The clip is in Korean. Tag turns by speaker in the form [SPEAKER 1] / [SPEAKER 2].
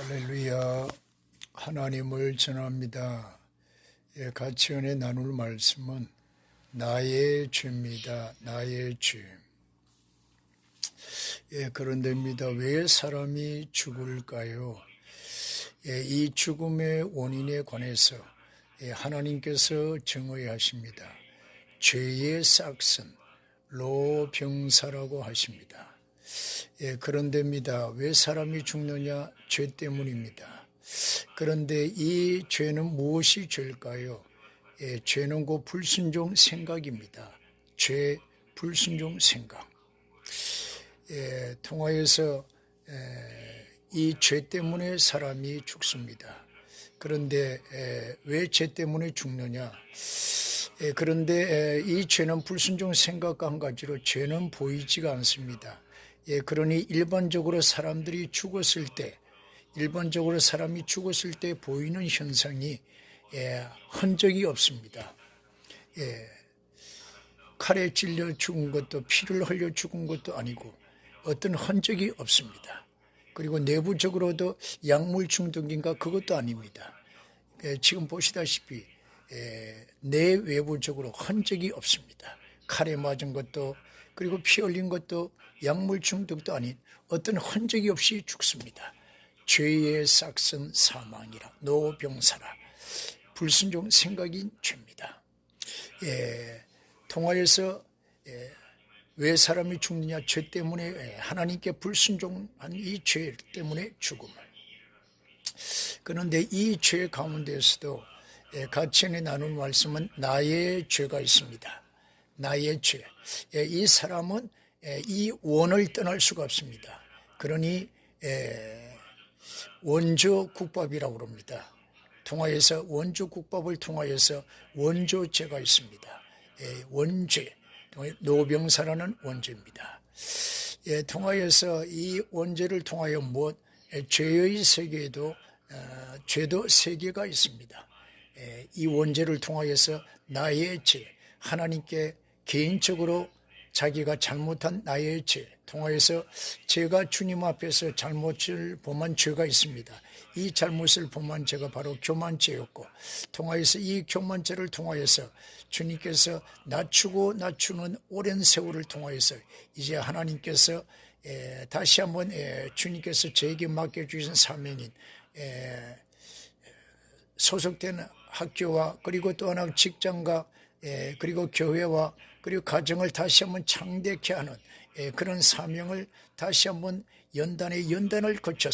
[SPEAKER 1] 할렐루야. 하나님을 전합니다. 예, 같이 은혜 나눌 말씀은 나의 죄입니다. 나의 죄. 예, 그런데입니다. 왜 사람이 죽을까요? 예, 이 죽음의 원인에 관해서 예, 하나님께서 정의하십니다. 죄의 싹슨, 로병사라고 하십니다. 예, 그런 데입니다. 왜 사람이 죽느냐? 죄 때문입니다. 그런데 이 죄는 무엇이 죄일까요? 예, 죄는 그 불순종 생각입니다. 죄, 불순종 생각. 예, 통화에서 이죄 때문에 사람이 죽습니다. 그런데 왜 죄 때문에 죽느냐? 예, 그런데 이 죄는 불순종 생각과 한 가지로 죄는 보이지가 않습니다. 예, 그러니 일반적으로 사람들이 죽었을 때, 일반적으로 사람이 죽었을 때 보이는 현상이 예, 흔적이 없습니다. 예, 칼에 찔려 죽은 것도 피를 흘려 죽은 것도 아니고 어떤 흔적이 없습니다. 그리고 내부적으로도 약물 중독인가 그것도 아닙니다. 예, 지금 보시다시피 예, 내 외부적으로 흔적이 없습니다. 칼에 맞은 것도 그리고 피 흘린 것도 약물 중독도 아닌 어떤 흔적이 없이 죽습니다. 죄의 싹슨 사망이라 노병사라 불순종 생각인 죄입니다. 예, 통화에서 예, 왜 사람이 죽느냐 죄 때문에 예, 하나님께 불순종한 이 죄 때문에 죽음을 그런데 이 죄 가운데서도 예, 같이 나눈 말씀은 나의 죄가 있습니다. 나의 죄. 예, 이 사람은 예, 이 원을 떠날 수가 없습니다. 그러니 원조 국밥이라고 그럽니다. 통화에서 원조 국밥을 통하여서 원조죄가 있습니다. 원죄, 노병사라는 원죄입니다. 통하여서 이 원죄를 통하여 무엇 죄의 세계에도 어, 죄도 세계가 있습니다. 이 원죄를 통하여서 나의 죄, 하나님께 개인적으로 자기가 잘못한 나의 죄, 통하여서 제가 주님 앞에서 잘못을 범한 죄가 있습니다. 이 잘못을 범한 죄가 바로 교만죄였고, 통하여서 이 교만죄를 통하여서 주님께서 낮추고 낮추는 오랜 세월을 통하여서 이제 하나님께서 다시 한번 주님께서 저에게 맡겨주신 사명인 소속된 학교와 그리고 또 하나 직장과 예, 그리고 교회와 그리고 가정을 다시 한번 창대케 하는 예, 그런 사명을 다시 한번 연단의 연단을 거쳤습니다.